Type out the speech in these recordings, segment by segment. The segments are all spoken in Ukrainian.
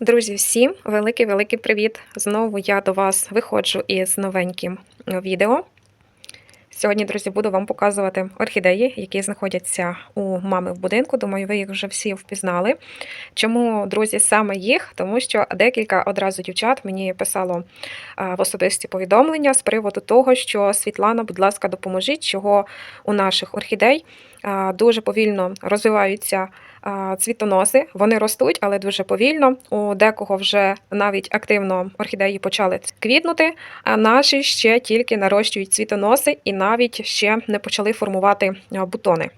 Друзі, всім великий-великий привіт! Знову я до вас виходжу із новеньким відео. Сьогодні, друзі, буду вам показувати орхідеї, які знаходяться у мами в будинку. Думаю, ви їх вже всі впізнали. Чому, друзі, саме їх? Тому що декілька одразу дівчат мені писало в особисті повідомлення з приводу того, що Світлана, будь ласка, допоможіть, чого у наших орхідей дуже повільно розвиваються цвітоноси. Вони ростуть, але дуже повільно. У декого вже навіть активно орхідеї почали квітнути, а наші ще тільки нарощують цвітоноси і навіть ще не почали формувати бутони.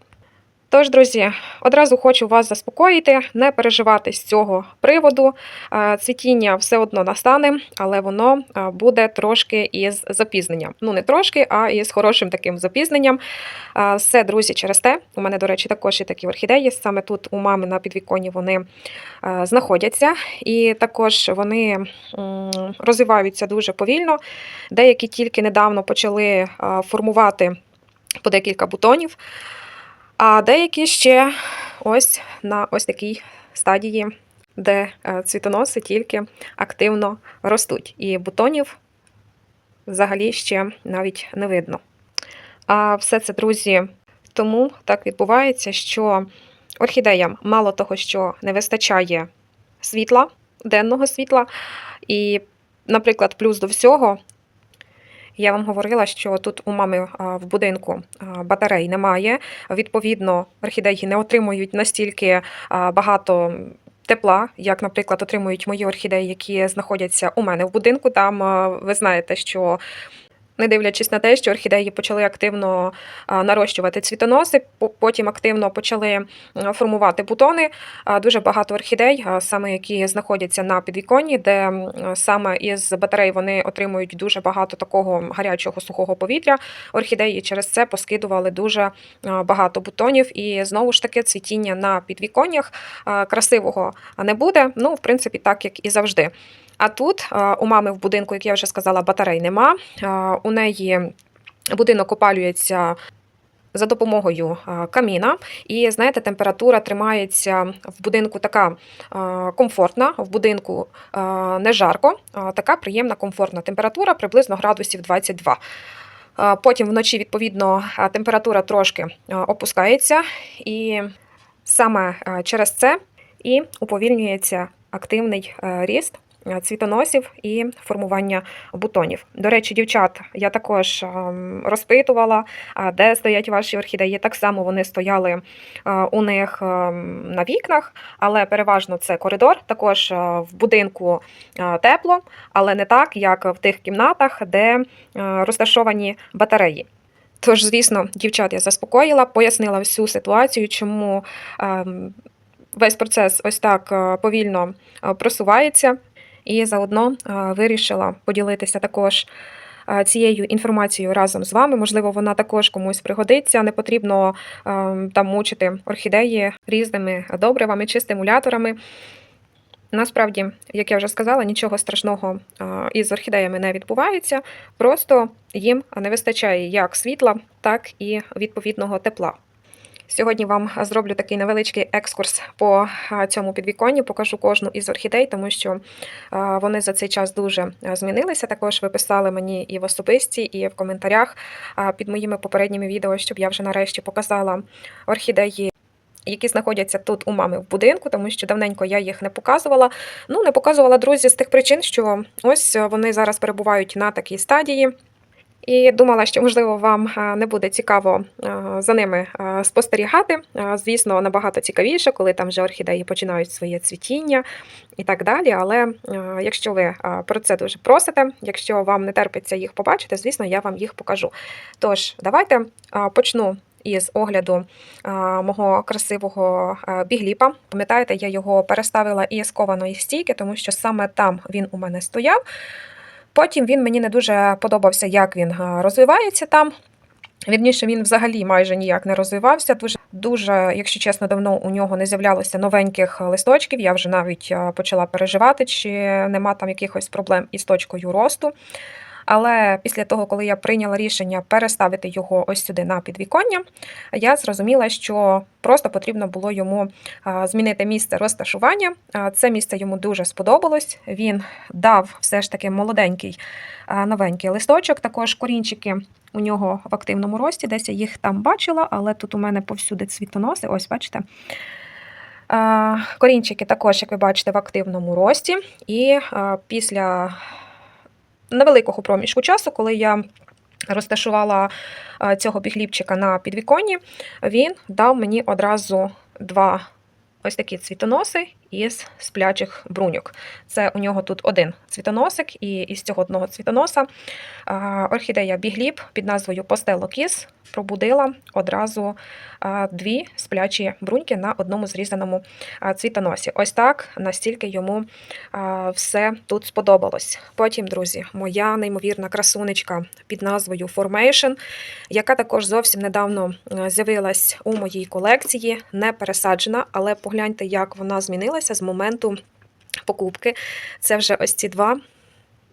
Тож, друзі, одразу хочу вас заспокоїти, не переживати з цього приводу. Е, Цвітіння все одно настане, але воно е, буде трошки із запізненням. Ну, не трошки, а із хорошим таким запізненням. Е, Все, друзі, через те. У мене, до речі, також є такі орхідеї. Саме тут у мами на підвіконні вони знаходяться. І також вони розвиваються дуже повільно. Деякі тільки недавно почали формувати по декілька бутонів. А деякі ще ось на ось такій стадії, де е, цвітоноси тільки активно ростуть, і бутонів взагалі ще навіть не видно. А все це, друзі, тому так відбувається, що орхідеям мало того, що не вистачає світла, денного світла, і, наприклад, плюс до всього. Я вам говорила, що тут у мами в будинку батарей немає. Відповідно, орхідеї не отримують настільки багато тепла, як, наприклад, отримують мої орхідеї, які знаходяться у мене в будинку. Там ви знаєте, що. Не дивлячись на те, що орхідеї почали активно нарощувати цвітоноси, потім активно почали формувати бутони. Дуже багато орхідей, саме які знаходяться на підвіконні, де саме із батарей вони отримують дуже багато такого гарячого сухого повітря. Орхідеї через це поскидували дуже багато бутонів, і знову ж таки цвітіння на підвіконнях красивого не буде. Ну, в принципі, так як і завжди. А тут а, у мами в будинку, як я вже сказала, батарей нема. А, У неї будинок опалюється. За допомогою каміна, і знаєте, температура тримається в будинку така комфортна, в будинку не жарко, така приємна комфортна температура, приблизно градусів 22. Потім вночі, відповідно, температура трошки опускається, і саме через це і уповільнюється активний е, ріст е, цвітоносів і формування бутонів. До речі, дівчат, я також ем, розпитувала, де стоять ваші орхідеї. Так само вони стояли е, у них ем, на вікнах, але переважно це коридор. Також е, в будинку е, тепло, але не так, як в тих кімнатах, де е, розташовані батареї. Тож, звісно, дівчат я заспокоїла, пояснила всю ситуацію, чому ем, весь процес ось так е, повільно е, просувається, і заодно е, вирішила поділитися також е, цією інформацією разом з вами. Можливо, вона також комусь пригодиться. Не потрібно ем, там мучити орхідеї різними добривами чи стимуляторами. Насправді, як я вже сказала, нічого страшного е, із орхідеями не відбувається. Просто їм не вистачає як світла, так і відповідного тепла. Сьогодні вам зроблю такий невеличкий екскурс по цьому підвіконню, покажу кожну із орхідей, тому що вони за цей час дуже змінилися. Також ви писали мені і в особисті, і в коментарях під моїми попередніми відео, щоб я вже нарешті показала орхідеї. Які знаходяться тут у мами в будинку, тому що давненько я їх не показувала. Ну, не показувала друзі з тих причин, що ось вони зараз перебувають на такій стадії. І думала, що можливо вам е, не буде цікаво е, за ними е, спостерігати. Звісно, набагато цікавіше, коли там вже орхідеї починають своє цвітіння і так далі. Але якщо ви про це дуже просите, якщо вам не терпиться їх побачити, звісно, я вам їх покажу. Тож, давайте почну. Із огляду е, мого красивого е, бігліпа. Пам'ятаєте, я його переставила із кованої стійки, тому що саме там він у мене стояв. Потім він мені не дуже подобався, як він е, розвивається там. Вірніше, він взагалі майже ніяк не розвивався. Дуже, дуже, якщо чесно, давно у нього не з'являлося новеньких листочків. Я вже навіть е, почала переживати, чи нема там якихось проблем із точкою росту. Але після того, коли я прийняла рішення переставити його ось сюди на підвіконня, я зрозуміла, що просто потрібно було йому змінити місце розташування. Це місце йому дуже сподобалось. Він дав все ж таки молоденький новенький листочок. Також корінчики у нього в активному рості. Десь я їх там бачила, але тут у мене повсюди цвітоноси. Ось, бачите. Корінчики також, як ви бачите, в активному рості. І після невеликого проміжку часу, коли я розташувала цього бігліпчика на підвіконні, він дав мені одразу два ось такі цвітоноси із сплячих бруньок. Це у нього тут один цвітоносик, і із цього одного цвітоноса орхідея бігліп під назвою Постело Кіс пробудила одразу дві сплячі бруньки на одному зрізаному цвітоносі. Ось так настільки йому все тут сподобалось. Потім, друзі, моя неймовірна красунечка під назвою Formation, яка також зовсім недавно з'явилась у моїй колекції, не пересаджена, але погляньте, як вона змінилася з моменту покупки. Це вже ось ці два.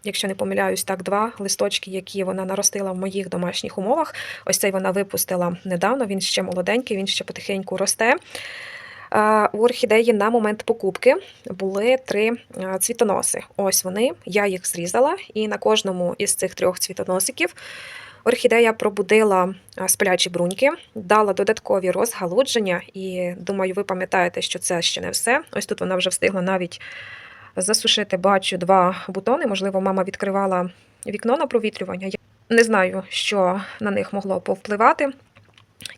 Якщо не помиляюсь, так, два листочки, які вона наростила в моїх домашніх умовах. Ось цей вона випустила недавно, він ще молоденький, він ще потихеньку росте. У орхідеї на момент покупки були три цвітоноси. Ось вони, я їх зрізала, і на кожному із цих трьох цвітоносиків орхідея пробудила сплячі бруньки, дала додаткові розгалудження, і думаю, ви пам'ятаєте, що це ще не все. Ось тут вона вже встигла навіть засушити, бачу, два бутони. Можливо, мама відкривала вікно на провітрювання. Я не знаю, що на них могло повпливати.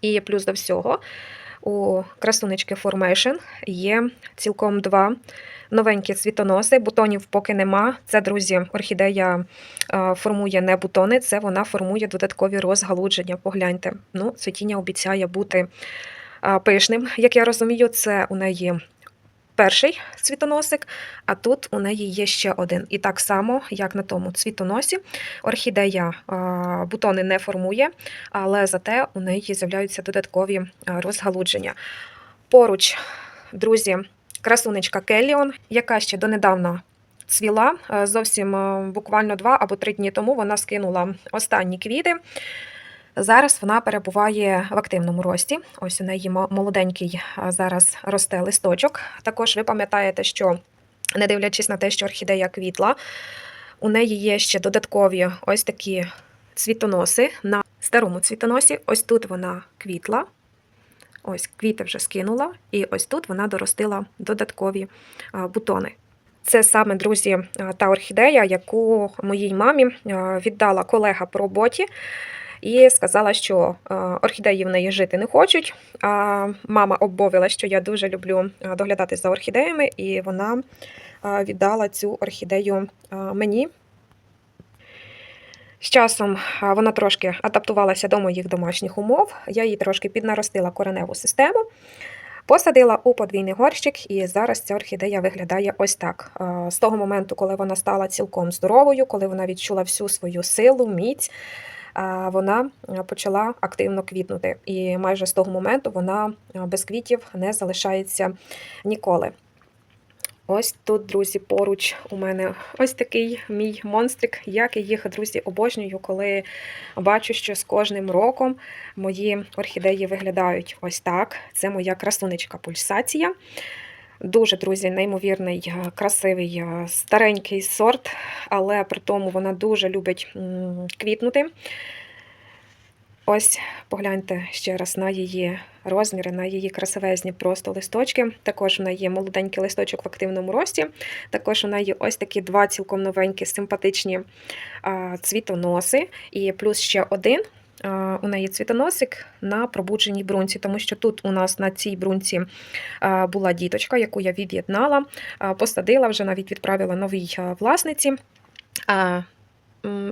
І плюс до всього, у красунечки Formation є цілком два новенькі цвітоноси. Бутонів поки нема. Це, друзі, орхідея е, формує не бутони, це вона формує додаткові розгалудження. Погляньте. Ну, цвітіння обіцяє бути е, пишним. Як я розумію, це у неї перший цвітоносик, а тут у неї є ще один. І так само, як на тому цвітоносі, орхідея бутони не формує, але зате у неї з'являються додаткові розгалудження. Поруч, друзі, красунечка Келліон, яка ще донедавна цвіла. Зовсім буквально два або три дні тому вона скинула останні квіти. Зараз вона перебуває в активному рості. Ось у неї молоденький зараз росте листочок. Також ви пам'ятаєте, що не дивлячись на те, що орхідея квітла, у неї є ще додаткові ось такі цвітоноси на старому цвітоносі. Ось тут вона квітла. Ось квіти вже скинула, і ось тут вона доростила додаткові бутони. Це саме, друзі, та орхідея, яку моїй мамі віддала колега по роботі і сказала, що е, орхідеї в неї жити не хочуть. А мама обмовила, що я дуже люблю е, доглядати за орхідеями, і вона е, віддала цю орхідею мені. З часом вона трошки адаптувалася до моїх домашніх умов. Я їй трошки піднаростила кореневу систему. Посадила у подвійний горщик, і зараз ця орхідея виглядає ось так. З того моменту, коли вона стала цілком здоровою, коли вона відчула всю свою силу, міць, вона е, почала активно квітнути. І майже з того моменту вона е, без квітів не залишається ніколи. Ось тут, друзі, поруч у мене ось такий мій монстрик. Як і їх, друзі, обожнюю, коли бачу, що з кожним роком мої орхідеї виглядають ось так. Це моя красунечка пульсація. Дуже, друзі, неймовірний, е, красивий е, старенький сорт, але при тому вона дуже любить квітнути. Ось погляньте ще раз на її розміри, на її красивезні просто листочки. Також в неї є молоденький листочок в активному рості. Також у неї ось такі два цілком новенькі, симпатичні цвітоноси. І плюс ще один. А, У неї цвітоносик на пробудженій брунці, тому що тут у нас на цій брунці була діточка, яку я від'єднала, посадила, вже навіть відправила новій власниці.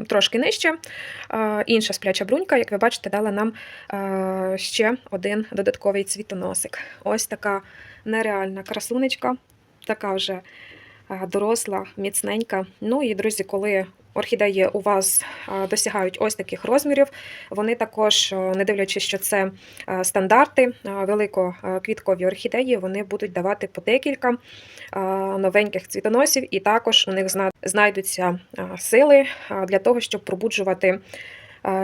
Трошки нижче. Інша спляча брунька, як ви бачите, дала нам ще один додатковий цвітоносик. Ось така нереальна красунечка, така вже доросла, міцненька. Ну і, друзі, коли орхідеї у вас досягають ось таких розмірів, вони також, не дивлячись, що це стандарти, великоквіткові орхідеї, вони будуть давати по декілька новеньких цвітоносів, і також у них знайдуться сили для того, щоб пробуджувати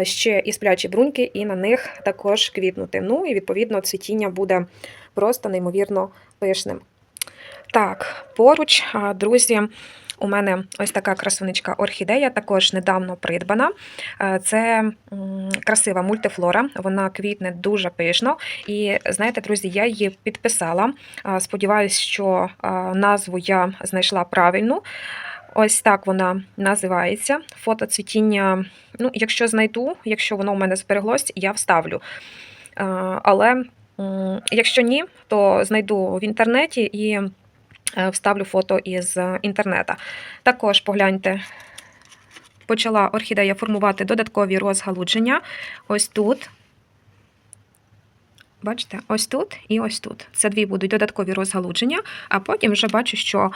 ще і сплячі бруньки, і на них також квітнути. Ну і відповідно цвітіння буде просто неймовірно пишним. Так, поруч, друзі, у мене ось така красунечка орхідея, також недавно придбана. Е, Це красива мультифлора, вона квітне дуже пишно. І знаєте, друзі, я її підписала. Сподіваюсь, що назву я знайшла правильну. Ось так вона називається. Фото цвітіння. Ну, якщо знайду, якщо воно у мене збереглось, я вставлю. Е, Але якщо ні, то знайду в інтернеті і е, вставлю фото із е, інтернета. Також погляньте, почала орхідея формувати додаткові розгалудження. Ось тут. Бачите, ось тут і ось тут. Це дві будуть додаткові розгалудження, а потім вже бачу, що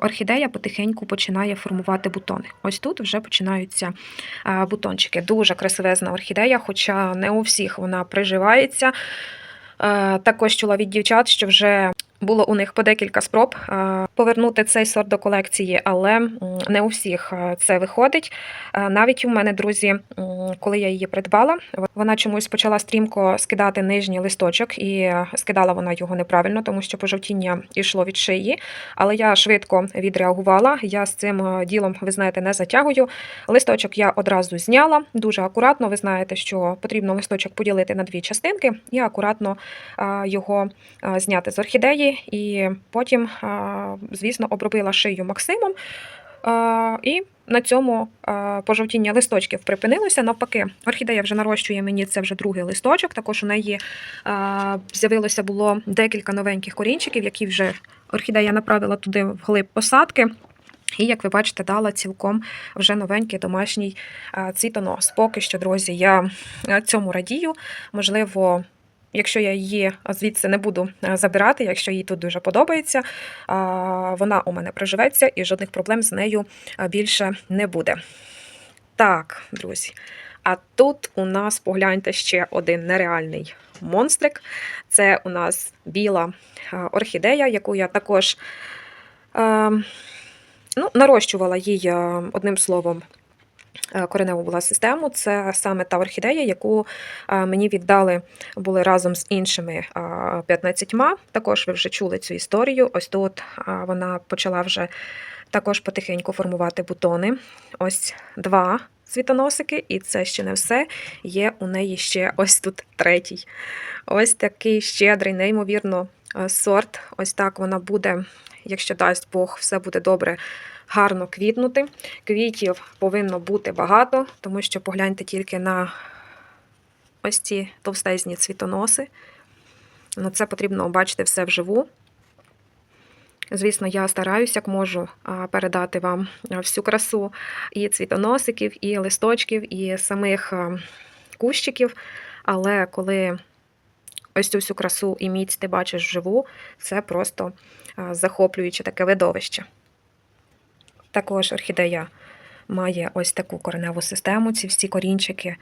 орхідея потихеньку починає формувати бутони. Ось тут вже починаються бутончики. Дуже красивезна орхідея, хоча не у всіх вона приживається. Е, Також чула від дівчат, що вже було у них по декілька спроб е, повернути цей сорт до колекції, але не у всіх е, це виходить. Е, Навіть у мене, друзі, коли я її придбала, вона чомусь почала стрімко скидати нижній листочок, і скидала вона його неправильно, тому що пожовтіння йшло від шиї. Але я швидко відреагувала. Я з цим ділом, ви знаєте, не затягую. Листочок я одразу зняла дуже акуратно. Ви знаєте, що потрібно листочок поділити на дві частинки і акуратно його зняти з орхідеї. І потім, звісно, обробила шию Максимом. І на цьому пожовтіння листочків припинилося. Навпаки, орхідея вже нарощує мені це вже другий листочок. Також у неї з'явилося було декілька новеньких корінчиків, які вже орхідея направила туди вглиб посадки. І, як ви бачите, дала цілком вже новенький домашній цвітонос. Поки що, друзі, я цьому радію. Можливо, якщо я її звідси не буду забирати, якщо їй тут дуже подобається, вона у мене приживеться і жодних проблем з нею більше не буде. Так, друзі. А тут у нас погляньте ще один нереальний монстрик. Це у нас біла орхідея, яку я також. е, Ну, нарощувала їй е, одним словом. Е, Кореневу була систему. Це саме та орхідея, яку е, мені віддали були разом з іншими е, 15. Також ви вже чули цю історію. Ось тут вона почала вже також потихеньку формувати бутони. Ось два цвітоносики, і це ще не все. Є у неї ще ось тут третій. Ось такий щедрий, неймовірно, сорт. Ось так вона буде, якщо дасть Бог, все буде добре, гарно квітнути. Квітів повинно бути багато, тому що погляньте тільки на ось ці товстезні цвітоноси. На це потрібно бачити все вживу. Звісно, я стараюся, як можу, передати вам всю красу і цвітоносиків, і листочків, і самих кущиків. Але коли ось цю всю красу і міць ти бачиш вживу, це просто а, захоплююче таке видовище. Також орхідея має ось таку кореневу систему, ці всі корінчики.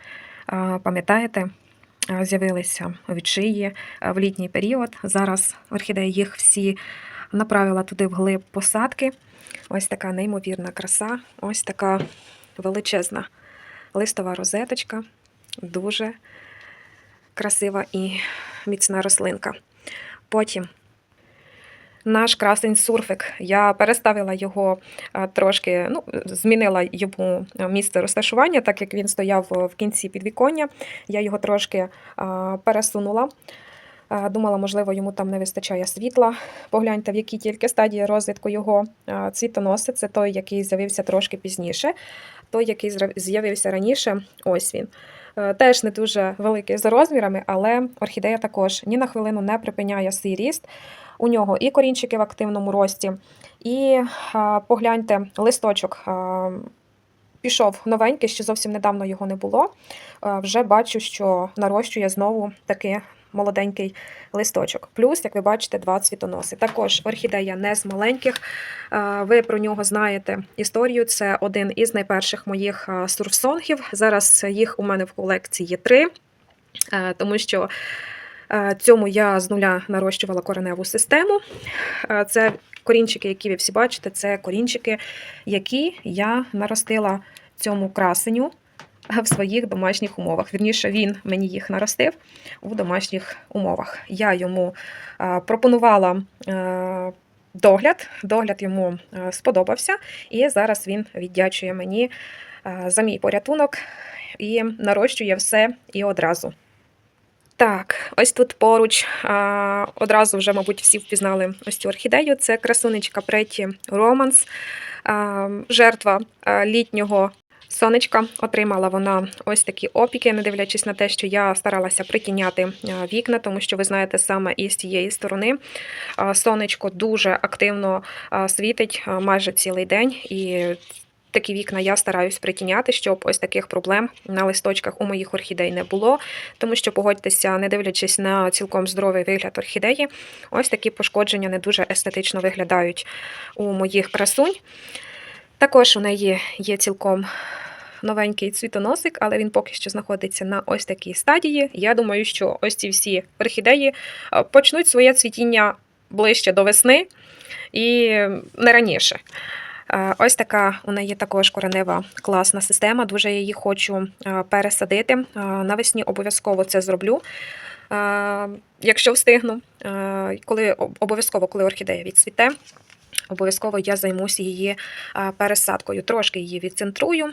Пам'ятаєте, з'явилися від шиї в літній період. Зараз орхідея їх всі направила туди вглиб посадки. Ось така неймовірна краса, ось така величезна листова розеточка, дуже красива і міцна рослинка. Потім наш красень сурфик. Я переставила його трошки, ну, змінила йому місце розташування, так як він стояв в кінці підвіконня. Я його трошки пересунула. Думала, можливо, йому там не вистачає світла. Погляньте, в якій тільки стадії розвитку його а, цвітоноси. Це той, який з'явився трошки пізніше. Той, який з'явився раніше, ось він. Е, Теж не дуже великий за розмірами, але орхідея також ні на хвилину не припиняє свій ріст. У нього і корінчики в активному рості, і погляньте, листочок пішов новенький, ще зовсім недавно його не було. Вже бачу, що нарощує знову таки молоденький листочок. Плюс, як ви бачите, два цвітоноси. Також орхідея не з маленьких. Е, Ви про нього знаєте історію. Це один із найперших моїх е, сурфсонгів. Зараз їх у мене в колекції три, е, тому що цьому я з нуля нарощувала кореневу систему. Це корінчики, які ви всі бачите, це корінчики, які я наростила цьому красеню в своїх домашніх умовах. Вірніше, він мені їх наростив у домашніх умовах. Я йому е, пропонувала е, догляд, догляд йому е, сподобався, і зараз він віддячує мені е, за мій порятунок і нарощує все і одразу. Так, ось тут поруч а, одразу вже, мабуть, всі впізнали ось цю орхідею. Це красунечка Преті Романс, а, жертва літнього сонечка. Отримала вона ось такі опіки, не дивлячись на те, що я старалася притіняти вікна, тому що ви знаєте, саме із цієї сторони сонечко дуже активно світить майже цілий день. І такі вікна я стараюсь притіняти, щоб ось таких проблем на листочках у моїх орхідей не було. Тому що, погодьтеся, не дивлячись на цілком здоровий вигляд орхідеї, ось такі пошкодження не дуже естетично виглядають у моїх красунь. Також у неї є цілком новенький цвітоносик, але він поки що знаходиться на ось такій стадії. Я думаю, що ось ці всі орхідеї е, почнуть своє цвітіння ближче до весни і не раніше. Е, Ось така у неї також коренева класна система. Дуже я її хочу е, пересадити. Навесні обов'язково це зроблю. Якщо встигну, коли обов'язково, коли орхідея відцвіте, обов'язково я займуся її пересадкою. Трошки її відцентрую.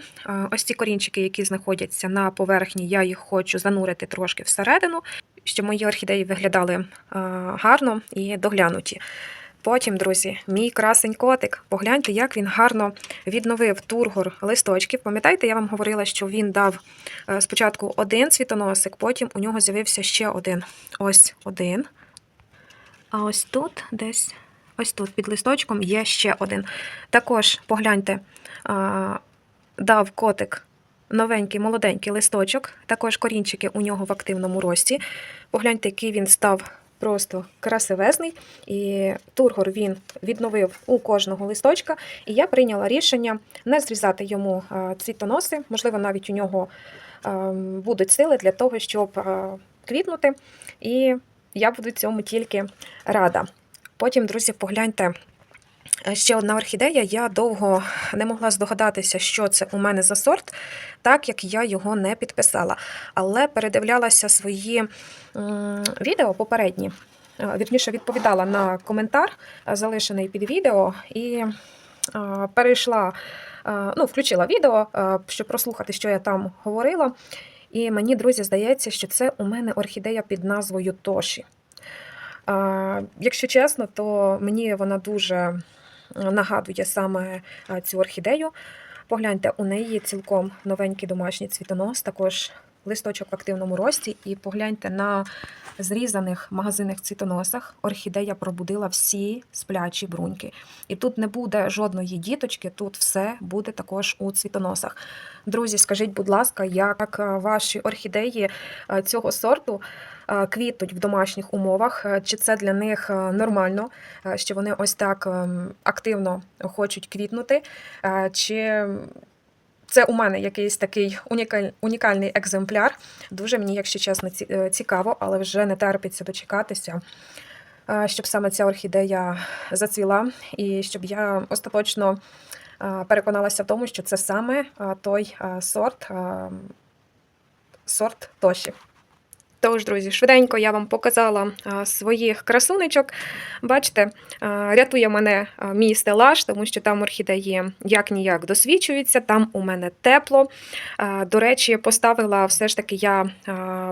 Ось ці корінчики, які знаходяться на поверхні, я їх хочу занурити трошки всередину, щоб мої орхідеї виглядали гарно і доглянуті. Потім, друзі, мій красень котик. Погляньте, як він гарно відновив тургор листочків. Пам'ятаєте, я вам говорила, що він дав е, спочатку один цвітоносик, потім у нього з'явився ще один. Ось один. А ось тут десь, ось тут під листочком є ще один. Також погляньте, дав котик новенький молоденький листочок. Також корінчики у нього в активному рості. Погляньте, який він став просто красивезний. І тургор він відновив у кожного листочка. І я прийняла рішення не зрізати йому цвітоноси. Можливо, навіть у нього будуть сили для того, щоб квітнути. І я буду цьому тільки рада. Потім, друзі, погляньте. е, Ще одна орхідея. Я довго не могла здогадатися, що це у мене за сорт, так як я його не підписала. Але передивлялася свої відео попередні. Е, Вірніше відповідала на коментар, е, залишений під відео, і перейшла, ну, включила відео, щоб прослухати, що я там говорила. І мені, друзі, здається, що це у мене орхідея під назвою Тоші. Якщо чесно, то мені вона дуже нагадує саме цю орхідею. Погляньте, у неї цілком новенький домашній цвітонос, також листочок в активному рості. І погляньте на зрізаних магазинних цвітоносах. Орхідея пробудила всі сплячі бруньки. І тут не буде жодної діточки, тут все буде також у цвітоносах. Друзі, скажіть, будь ласка, як е, ваші орхідеї е, цього сорту е, квітнуть в домашніх умовах? Е, Чи це для них е, нормально, що вони ось так активно хочуть квітнути? Чи це у мене якийсь такий унікаль- унікальний екземпляр? Дуже мені, якщо чесно, цікаво, але вже не терпиться дочекатися. Щоб саме ця орхідея зацвіла, і щоб я остаточно переконалася в тому, що це саме той сорт, сорт Тоші. Тож, друзі, швиденько я вам показала своїх красунечок. Бачите, рятує мене мій стелаж, тому що там орхідеї як ніяк досвідчуються, там у мене тепло. До речі, поставила все ж таки я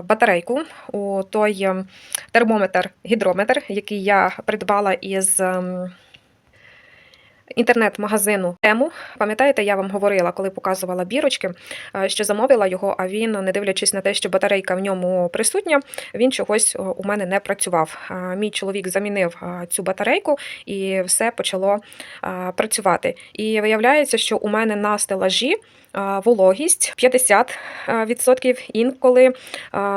батарейку у той ем, термометр, гідрометр, який я придбала із. Інтернет-магазину Тему. Пам'ятаєте, я вам говорила, коли показувала бірочки, е, що замовила його, а він, не дивлячись на те, що батарейка в ньому присутня, він чогось е, у мене не працював. Е, Мій чоловік замінив цю батарейку і все почало працювати. І виявляється, що у мене на стелажі вологість 50%, інколи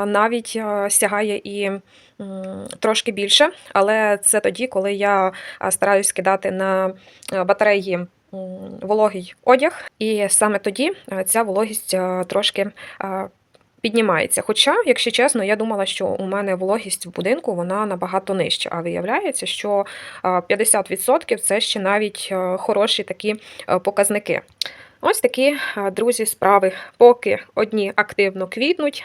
навіть сягає і трошки більше, але це тоді, коли я стараюсь кидати на батареї вологий одяг, і саме тоді ця вологість трошки піднімається. Хоча, якщо чесно, я думала, що у мене вологість в будинку вона набагато нижча, а виявляється, що 50% це ще навіть хороші такі показники. Ось такі, друзі, справи. Поки одні активно квітнуть,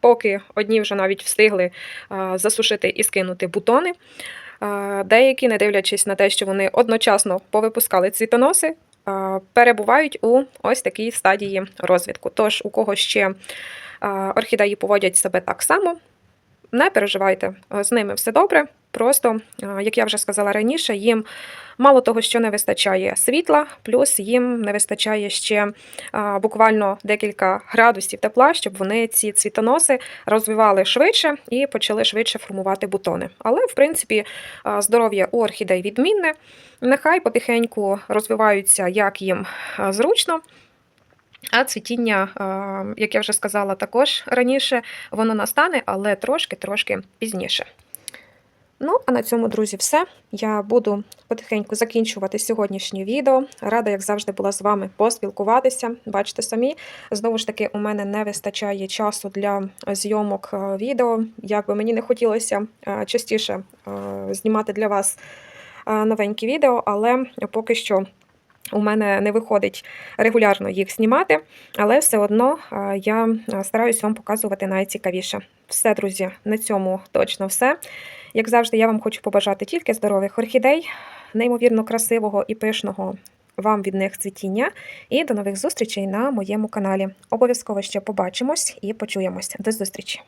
поки одні вже навіть встигли засушити і скинути бутони. Деякі, не дивлячись на те, що вони одночасно повипускали цвітоноси, перебувають у ось такій стадії розвитку. Тож, у кого ще орхідеї поводять себе так само, не переживайте, з ними все добре. Просто, як я вже сказала раніше, їм мало того, що не вистачає світла, плюс їм не вистачає ще буквально декілька градусів тепла, щоб вони ці цвітоноси розвивали швидше і почали швидше формувати бутони. Але, в принципі, здоров'я у орхідей відмінне. Нехай потихеньку розвиваються, як їм зручно. А цвітіння, як я вже сказала також раніше, воно настане, але трошки-трошки пізніше. Ну, а на цьому, друзі, все. Я буду потихеньку закінчувати сьогоднішнє відео. Рада, як завжди, була з вами поспілкуватися. Бачите самі, знову ж таки, у мене не вистачає часу для зйомок е, відео. Як би мені не хотілося е, частіше е, знімати для вас новенькі відео, але поки що. У мене не виходить регулярно їх знімати, але все одно я стараюсь вам показувати найцікавіше. Все, друзі, на цьому точно все. Як завжди, я вам хочу побажати тільки здорових орхідей, неймовірно красивого і пишного вам від них цвітіння. І до нових зустрічей на моєму каналі. Обов'язково ще побачимось і почуємось. До зустрічі!